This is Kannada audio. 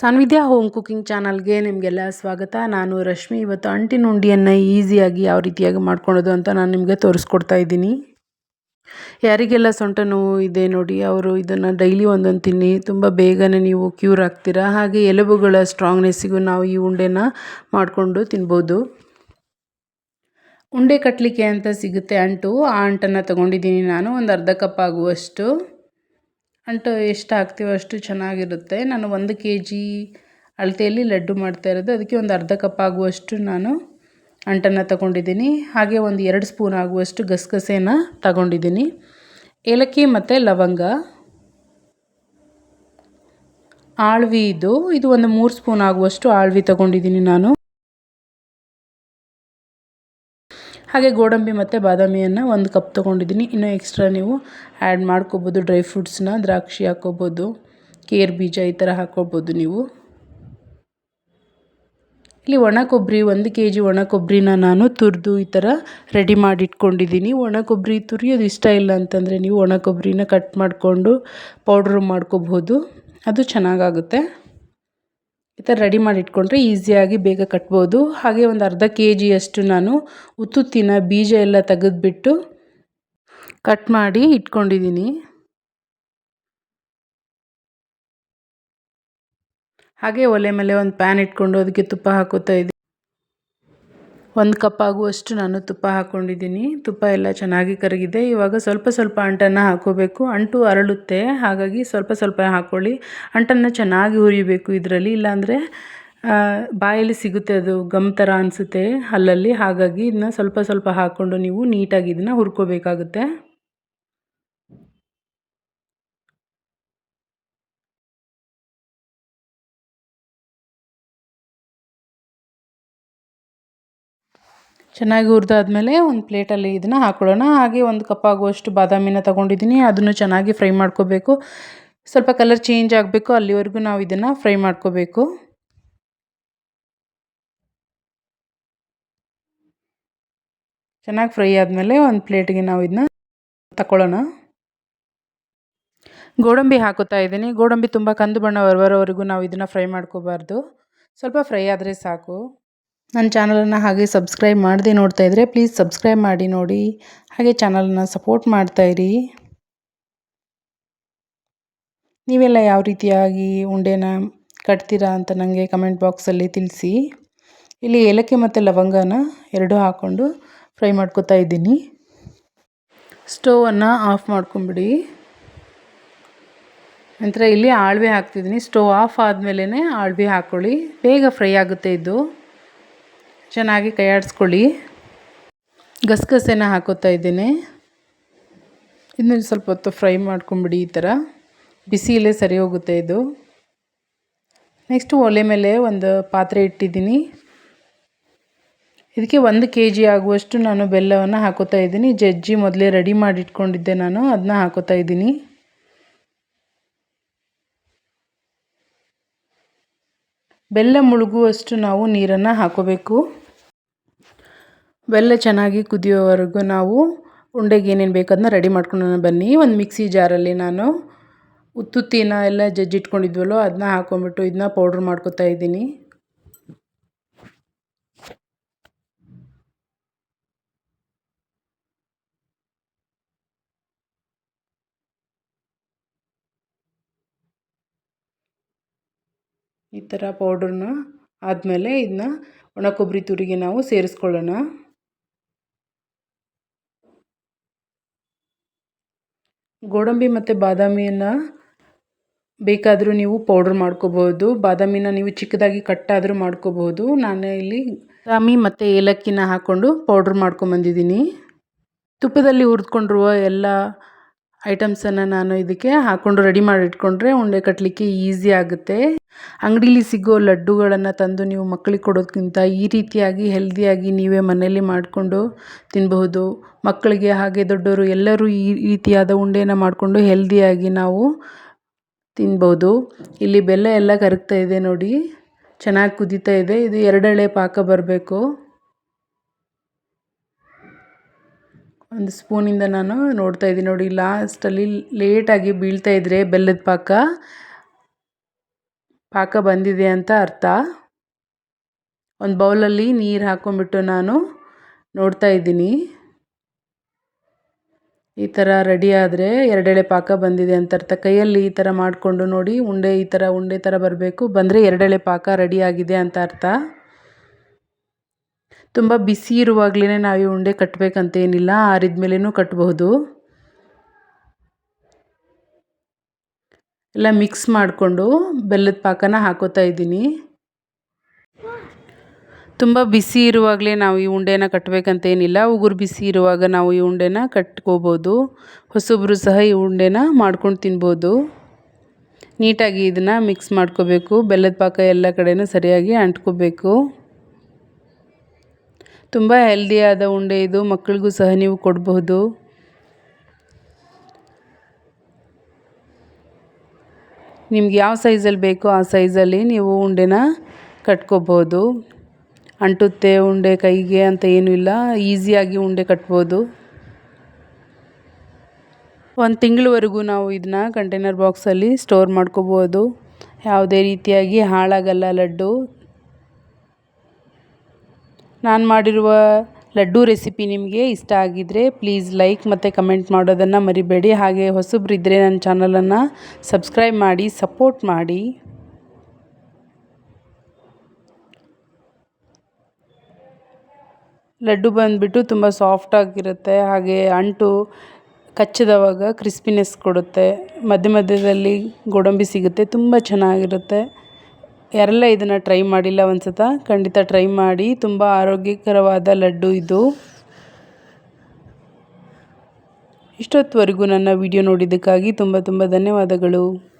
ಸಾನ್ವಿದ್ಯಾ ಹೋಮ್ ಕುಕಿಂಗ್ ಚಾನಲ್ಗೆ ನಿಮಗೆಲ್ಲ ಸ್ವಾಗತ. ನಾನು ರಶ್ಮಿ. ಇವತ್ತು ಅಂಟಿನ ಉಂಡಿಯನ್ನು ಈಸಿಯಾಗಿ ಯಾವ ರೀತಿಯಾಗಿ ಮಾಡ್ಕೊಳೋದು ಅಂತ ನಾನು ನಿಮಗೆ ತೋರಿಸ್ಕೊಡ್ತಾ ಇದ್ದೀನಿ. ಯಾರಿಗೆಲ್ಲ ಸೊಂಟ ನೋವು ಇದೆ ನೋಡಿ, ಅವರು ಇದನ್ನು ಡೈಲಿ ಒಂದೊಂದು ತಿನ್ನಿ. ತುಂಬ ಬೇಗನೆ ನೀವು ಕ್ಯೂರ್ ಆಗ್ತೀರಾ? ಹಾಗೆ ಎಲುಬುಗಳ ಸ್ಟ್ರಾಂಗ್ನೆಸ್ಸಿಗೂ ನಾವು ಈ ಉಂಡೆನ ಮಾಡಿಕೊಂಡು ತಿನ್ಬೋದು. ಉಂಡೆ ಕಟ್ಟಲಿಕ್ಕೆ ಅಂತ ಸಿಗುತ್ತೆ ಅಂಟು. ಆ ಅಂಟನ್ನು ತೊಗೊಂಡಿದ್ದೀನಿ ನಾನು. ಒಂದು ಅರ್ಧ ಕಪ್ ಆಗುವಷ್ಟು. ಅಂಟು ಎಷ್ಟು ಹಾಕ್ತೀವೋ ಅಷ್ಟು ಚೆನ್ನಾಗಿರುತ್ತೆ. ನಾನು ಒಂದು ಕೆ ಜಿ ಅಳತೆಯಲ್ಲಿ ಲಡ್ಡು ಮಾಡ್ತಾ ಇರೋದು. ಅದಕ್ಕೆ ಒಂದು ಅರ್ಧ ಕಪ್ ಆಗುವಷ್ಟು ನಾನು ಅಂಟನ್ನು ತಗೊಂಡಿದ್ದೀನಿ. ಹಾಗೆ ಒಂದು ಎರಡು ಸ್ಪೂನ್ ಆಗುವಷ್ಟು ಗಸಗಸೆನ ತಗೊಂಡಿದ್ದೀನಿ. ಏಲಕ್ಕಿ ಮತ್ತು ಲವಂಗ. ಆಳ್ವಿ ಇದು ಇದು ಒಂದು ಮೂರು ಸ್ಪೂನ್ ಆಗುವಷ್ಟು ಆಳ್ವಿ ತಗೊಂಡಿದ್ದೀನಿ ನಾನು. ಹಾಗೆ ಗೋಡಂಬಿ ಮತ್ತು ಬಾದಾಮಿಯನ್ನು ಒಂದು ಕಪ್ ತೊಗೊಂಡಿದ್ದೀನಿ. ಇನ್ನೂ ಎಕ್ಸ್ಟ್ರಾ ನೀವು ಆ್ಯಡ್ ಮಾಡ್ಕೋಬೋದು. ಡ್ರೈ ಫ್ರೂಟ್ಸ್ನ ದ್ರಾಕ್ಷಿ ಹಾಕ್ಕೋಬೋದು ಕೇರ್ ಬೀಜ ಈ ಥರ ಹಾಕ್ಕೋಬೋದು ನೀವು. ಇಲ್ಲಿ ಒಣ ಕೊಬ್ಬರಿ ಒಂದು ಕೆ ಜಿ ಒಣ ಕೊಬ್ಬರಿನ ನಾನು ತುರಿದು ಈ ಥರ ರೆಡಿ ಮಾಡಿ ಇಟ್ಕೊಂಡಿದ್ದೀನಿ ಒಣ ಕೊಬ್ಬರಿ ತುರಿಯೋದು ಇಷ್ಟ ಇಲ್ಲ ಅಂತಂದರೆ ನೀವು ಒಣ ಕೊಬ್ಬರಿನ ಕಟ್ ಮಾಡಿಕೊಂಡು ಪೌಡ್ರ್ ಮಾಡ್ಕೋಬೋದು. ಅದು ಚೆನ್ನಾಗಾಗುತ್ತೆ. ಈ ಥರ ರೆಡಿ ಮಾಡಿ ಇಟ್ಕೊಂಡ್ರೆ ಈಸಿಯಾಗಿ ಬೇಗ ಕಟ್ಬೋದು. ಹಾಗೆ ಒಂದು ಅರ್ಧ ಕೆ ಜಿಯಷ್ಟು ನಾನು ಉತ್ತುತ್ತಿನ ಬೀಜ ಎಲ್ಲ ತೆಗೆದುಬಿಟ್ಟು ಕಟ್ ಮಾಡಿ ಇಟ್ಕೊಂಡಿದ್ದೀನಿ. ಹಾಗೆ ಒಲೆ ಮೇಲೆ ಒಂದು ಪ್ಯಾನ್ ಇಟ್ಕೊಂಡು ಅದಕ್ಕೆ ತುಪ್ಪ ಹಾಕುತ್ತಾ ಇದ್ದೀನಿ ಒಂದು ಕಪ್ ಆಗುವಷ್ಟು ನಾನು ತುಪ್ಪ ಹಾಕ್ಕೊಂಡಿದ್ದೀನಿ ತುಪ್ಪ ಎಲ್ಲ ಚೆನ್ನಾಗಿ ಕರಗಿದೆ. ಇವಾಗ ಸ್ವಲ್ಪ ಸ್ವಲ್ಪ ಅಂಟನ್ನು ಹಾಕೋಬೇಕು. ಅಂಟು ಅರಳುತ್ತೆ. ಹಾಗಾಗಿ ಸ್ವಲ್ಪ ಸ್ವಲ್ಪ ಹಾಕ್ಕೊಳ್ಳಿ ಅಂಟನ್ನು ಚೆನ್ನಾಗಿ ಹುರಿಬೇಕು ಇದರಲ್ಲಿ. ಇಲ್ಲಾಂದರೆ ಬಾಯಲ್ಲಿ ಸಿಗುತ್ತೆ ಅದು ಗಮ್ ಥರ ಅನಿಸುತ್ತೆ ಅಲ್ಲಲ್ಲಿ. ಹಾಗಾಗಿ ಇದನ್ನ ಸ್ವಲ್ಪ ಸ್ವಲ್ಪ ಹಾಕ್ಕೊಂಡು ನೀವು ನೀಟಾಗಿ ಇದನ್ನು ಹುರ್ಕೋಬೇಕಾಗುತ್ತೆ. ಚೆನ್ನಾಗಿ ಹುರಿದಾದ್ಮೇಲೆ ಒಂದು ಪ್ಲೇಟಲ್ಲಿ ಇದನ್ನು ಹಾಕ್ಕೊಳ್ಳೋಣ ಹಾಗೆ ಒಂದು ಕಪ್ ಆಗುವಷ್ಟು ಬಾದಾಮಿನ ತೊಗೊಂಡಿದ್ದೀನಿ. ಅದನ್ನು ಚೆನ್ನಾಗಿ ಫ್ರೈ ಮಾಡ್ಕೋಬೇಕು. ಸ್ವಲ್ಪ ಕಲರ್ ಚೇಂಜ್ ಆಗಬೇಕು. ಅಲ್ಲಿವರೆಗೂ ನಾವು ಇದನ್ನು ಫ್ರೈ ಮಾಡ್ಕೋಬೇಕು. ಚೆನ್ನಾಗಿ ಫ್ರೈ ಆದಮೇಲೆ ಒಂದು ಪ್ಲೇಟಿಗೆ ನಾವು ಇದನ್ನ ತಗೊಳ್ಳೋಣ ಗೋಡಂಬಿ ಹಾಕೋತಾ ಇದ್ದೀನಿ. ಗೋಡಂಬಿ ತುಂಬ ಕಂದು ಬಣ್ಣ ಬರೋವರೆಗೂ ನಾವು ಇದನ್ನು ಫ್ರೈ ಮಾಡ್ಕೋಬಾರ್ದು. ಸ್ವಲ್ಪ ಫ್ರೈ ಆದರೆ ಸಾಕು. ನನ್ನ ಚಾನಲನ್ನು ಹಾಗೆ ಸಬ್ಸ್ಕ್ರೈಬ್ ಮಾಡದೆ ನೋಡ್ತಾ ಇದ್ದರೆ ಪ್ಲೀಸ್ ಸಬ್ಸ್ಕ್ರೈಬ್ ಮಾಡಿ ನೋಡಿ. ಹಾಗೆ ಚಾನಲನ್ನು ಸಪೋರ್ಟ್ ಮಾಡ್ತಾಯಿರಿ ನೀವೆಲ್ಲ ಯಾವ ರೀತಿಯಾಗಿ ಉಂಡೆನ ಕಟ್ತೀರಾ ಅಂತ ನನಗೆ ಕಮೆಂಟ್ ಬಾಕ್ಸಲ್ಲಿ ತಿಳಿಸಿ. ಇಲ್ಲಿ ಏಲಕ್ಕಿ ಮತ್ತು ಲವಂಗನ ಎರಡೂ ಹಾಕ್ಕೊಂಡು ಫ್ರೈ ಮಾಡ್ಕೋತಾ ಇದ್ದೀನಿ. ಸ್ಟೋವನ್ನು ಆಫ್ ಮಾಡ್ಕೊಂಬಿಡಿ. ನಂತರ ಇಲ್ಲಿ ಆಳ್ವೆ ಹಾಕ್ತಿದ್ದೀನಿ. ಸ್ಟೋವ್ ಆಫ್ ಆದಮೇಲೆ ಆಳ್ವೆ ಹಾಕ್ಕೊಳ್ಳಿ ಬೇಗ ಫ್ರೈ ಆಗುತ್ತೆ ಇದು. ಚೆನ್ನಾಗಿ ಕೈಯಾಡಿಸ್ಕೊಳ್ಳಿ. ಗಸಗಸೆನ ಹಾಕೋತಾ ಇದ್ದೀನಿ. ಇನ್ನೊಂದು ಸ್ವಲ್ಪ ಹೊತ್ತು ಫ್ರೈ ಮಾಡ್ಕೊಂಬಿಡಿ ಈ ಥರ. ಬಿಸಿಲೇ ಸರಿ ಹೋಗುತ್ತೆ ಇದು. ನೆಕ್ಸ್ಟು ಒಲೆ ಮೇಲೆ ಒಂದು ಪಾತ್ರೆ ಇಟ್ಟಿದ್ದೀನಿ. ಇದಕ್ಕೆ ಒಂದು ಕೆ ಜಿ ಆಗುವಷ್ಟು ನಾನು ಬೆಲ್ಲವನ್ನು ಹಾಕೋತಾ ಇದ್ದೀನಿ. ಜಜ್ಜಿ ಮೊದಲೇ ರೆಡಿ ಮಾಡಿ ಇಟ್ಕೊಂಡಿದ್ದೆ ನಾನು, ಅದನ್ನ ಹಾಕೋತಾ ಇದ್ದೀನಿ. ಬೆಲ್ಲ ಮುಳುಗುವಷ್ಟು ನಾವು ನೀರನ್ನು ಹಾಕೋಬೇಕು. ಬೆಲ್ಲ ಚೆನ್ನಾಗಿ ಕುದಿಯೋವರೆಗೂ ನಾವು ಉಂಡೆಗೆ ಏನೇನು ಬೇಕು ಅದನ್ನ ರೆಡಿ ಮಾಡ್ಕೊಂಡು ಬನ್ನಿ. ಒಂದು ಮಿಕ್ಸಿ ಜಾರಲ್ಲಿ ನಾನು ಉತ್ತುತ್ತಿನ ಎಲ್ಲ ಜಜ್ಜಿಟ್ಕೊಂಡಿದ್ವಲ್ಲೋ ಅದನ್ನ ಹಾಕ್ಕೊಂಬಿಟ್ಟು ಇದನ್ನ ಪೌಡ್ರ್ ಮಾಡ್ಕೋತಾ ಇದ್ದೀನಿ. ಈ ಥರ ಪೌಡ್ರನ್ನ ಆದಮೇಲೆ ಇದನ್ನ ಒಣ ಕೊಬ್ಬರಿ ತುರಿಗೆ ನಾವು ಸೇರಿಸ್ಕೊಳ್ಳೋಣ. ಗೋಡಂಬಿ ಮತ್ತು ಬಾದಾಮಿಯನ್ನು ಬೇಕಾದರೂ ನೀವು ಪೌಡ್ರ್ ಮಾಡ್ಕೋಬೋದು ಬಾದಾಮಿನ ನೀವು ಚಿಕ್ಕದಾಗಿ ಕಟ್ಟಾದರೂ ಮಾಡ್ಕೋಬೋದು ನಾನು ಇಲ್ಲಿ ಬಾದಾಮಿ ಮತ್ತು ಏಲಕ್ಕಿನ ಹಾಕ್ಕೊಂಡು ಪೌಡ್ರ್ ಮಾಡ್ಕೊಂಬಂದಿದ್ದೀನಿ ತುಪ್ಪದಲ್ಲಿ ಹುರಿದ್ಕೊಂಡಿರುವ ಎಲ್ಲ ಐಟಮ್ಸನ್ನು ನಾನು ಇದಕ್ಕೆ ಹಾಕ್ಕೊಂಡು ರೆಡಿ ಮಾಡಿ ಇಟ್ಕೊಂಡ್ರೆ ಉಂಡೆ ಕಟ್ಟಲಿಕ್ಕೆ ಈಸಿ ಆಗುತ್ತೆ. ಅಂಗಡೀಲಿ ಸಿಗೋ ಲಡ್ಡುಗಳನ್ನು ತಂದು ನೀವು ಮಕ್ಕಳಿಗೆ ಕೊಡೋದಕ್ಕಿಂತ ಈ ರೀತಿಯಾಗಿ ಹೆಲ್ದಿಯಾಗಿ ನೀವೇ ಮನೆಯಲ್ಲಿ ಮಾಡಿಕೊಂಡು ತಿನ್ನಬಹುದು ಮಕ್ಕಳಿಗೆ ಹಾಗೆ ದೊಡ್ಡವರು ಎಲ್ಲರೂ ಈ ರೀತಿಯಾದ ಉಂಡೆನ ಮಾಡಿಕೊಂಡು ಹೆಲ್ದಿಯಾಗಿ ನಾವು ತಿನ್ಬೋದು ಇಲ್ಲಿ ಬೆಲ್ಲ ಎಲ್ಲ ಕರಗ್ತಾ ಇದೆ ನೋಡಿ. ಚೆನ್ನಾಗಿ ಕುದೀತಾ ಇದೆ. ಇದು ಎರಡೆಳೆ ಪಾಕ ಬರಬೇಕು. ಒಂದು ಸ್ಪೂನಿಂದ ನಾನು ನೋಡ್ತಾ ಇದ್ದೀನಿ ನೋಡಿ, ಲಾಸ್ಟಲ್ಲಿ ಲೇಟಾಗಿ ಬೀಳ್ತಾ ಇದ್ರೆ ಬೆಲ್ಲದ ಪಾಕ. ಪಾಕ ಬಂದಿದೆ ಅಂತ ಅರ್ಥ. ಒಂದು ಬೌಲಲ್ಲಿ ನೀರು ಹಾಕ್ಕೊಂಬಿಟ್ಟು ನಾನು ನೋಡ್ತಾ ಇದ್ದೀನಿ. ಈ ಥರ ರೆಡಿ ಆದರೆ ಎರಡೆಳೆ ಪಾಕ ಬಂದಿದೆ ಅಂತ ಅರ್ಥ. ಕೈಯಲ್ಲಿ ಈ ಥರ ಮಾಡಿಕೊಂಡು ನೋಡಿ, ಉಂಡೆ ಈ ಥರ ಉಂಡೆ ಥರ ಬರಬೇಕು. ಬಂದರೆ ಎರಡೆಳೆ ಪಾಕ ರೆಡಿ ಆಗಿದೆ ಅಂತ ಅರ್ಥ. ತುಂಬ ಬಿಸಿ ಇರುವಾಗಲೇ ನಾವು ಈ ಉಂಡೆ ಕಟ್ಟಬೇಕಂತೇನಿಲ್ಲ ಆರಿದ ಮೇಲೂ ಕಟ್ಟಬಹುದು ಎಲ್ಲ ಮಿಕ್ಸ್ ಮಾಡಿಕೊಂಡು ಬೆಲ್ಲದ ಪಾಕನ ಹಾಕೋತಾ ಇದ್ದೀನಿ. ತುಂಬ ಬಿಸಿ ಇರುವಾಗಲೇ ನಾವು ಈ ಉಂಡೆನ ಕಟ್ಟಬೇಕಂತೇನಿಲ್ಲ ಉಗುರು ಬಿಸಿ ಇರುವಾಗ ನಾವು ಈ ಉಂಡೆನ ಕಟ್ಕೋಬೋದು ಹೊಸೊಬ್ಬರು ಸಹ ಈ ಉಂಡೆನ ಮಾಡ್ಕೊಂಡು ತಿನ್ಬೋದು. ನೀಟಾಗಿ ಇದನ್ನು ಮಿಕ್ಸ್ ಮಾಡ್ಕೋಬೇಕು, ಬೆಲ್ಲದ ಪಾಕ ಎಲ್ಲ ಕಡೆನೂ ಸರಿಯಾಗಿ ಅಂಟ್ಕೋಬೇಕು. ತುಂಬ ಹೆಲ್ದಿಯಾದ ಉಂಡೆ ಇದು ಮಕ್ಕಳಿಗೂ ಸಹ ನೀವು ಕೊಡಬಹುದು. ನಿಮ್ಗೆ ಯಾವ ಸೈಜಲ್ಲಿ ಬೇಕೋ ಆ ಸೈಜಲ್ಲಿ ನೀವು ಉಂಡೆನ ಕಟ್ಕೋಬೋದು ಅಂಟುತ್ತೆ ಉಂಡೆ ಕೈಗೆ ಅಂತ ಏನೂ ಇಲ್ಲ ಈಸಿಯಾಗಿ ಉಂಡೆ ಕಟ್ಬೋದು. ಒಂದು ತಿಂಗಳವರೆಗೂ ನಾವು ಇದನ್ನ ಕಂಟೈನರ್ ಬಾಕ್ಸಲ್ಲಿ ಸ್ಟೋರ್ ಮಾಡ್ಕೋಬೋದು ಯಾವುದೇ ರೀತಿಯಾಗಿ ಹಾಳಾಗಲ್ಲ ಲಡ್ಡು. ನಾನು ಮಾಡಿರುವ ಲಡ್ಡು ರೆಸಿಪಿ ನಿಮಗೆ ಇಷ್ಟ ಆಗಿದ್ದರೆ ಪ್ಲೀಸ್ ಲೈಕ್ ಮತ್ತು ಕಮೆಂಟ್ ಮಾಡೋದನ್ನು ಮರಿಬೇಡಿ. ಹಾಗೆ ಹೊಸಬ್ರಿದ್ದರೆ ನನ್ನ ಚಾನಲನ್ನು ಸಬ್ಸ್ಕ್ರೈಬ್ ಮಾಡಿ, ಸಪೋರ್ಟ್ ಮಾಡಿ. ಲಡ್ಡು ಬಂದುಬಿಟ್ಟು ತುಂಬ ಸಾಫ್ಟಾಗಿರುತ್ತೆ ಹಾಗೆ ಅಂಟು ಕಚ್ಚಿದವಾಗ ಕ್ರಿಸ್ಪಿನೆಸ್ ಕೊಡುತ್ತೆ. ಮಧ್ಯ ಮಧ್ಯದಲ್ಲಿ ಗೋಡಂಬಿ ಸಿಗುತ್ತೆ, ತುಂಬ ಚೆನ್ನಾಗಿರುತ್ತೆ. ಯಾರೆಲ್ಲ ಇದನ್ನು ಟ್ರೈ ಮಾಡಿಲ್ಲ ಒಂದು ಸತ ಖಂಡಿತ ಟ್ರೈ ಮಾಡಿ. ತುಂಬ ಆರೋಗ್ಯಕರವಾದ ಲಡ್ಡು ಇದು. ಇಷ್ಟೊತ್ತವರೆಗೂ ನನ್ನ ವಿಡಿಯೋ ನೋಡಿದ್ದಕ್ಕಾಗಿ ತುಂಬ ತುಂಬ ಧನ್ಯವಾದಗಳು.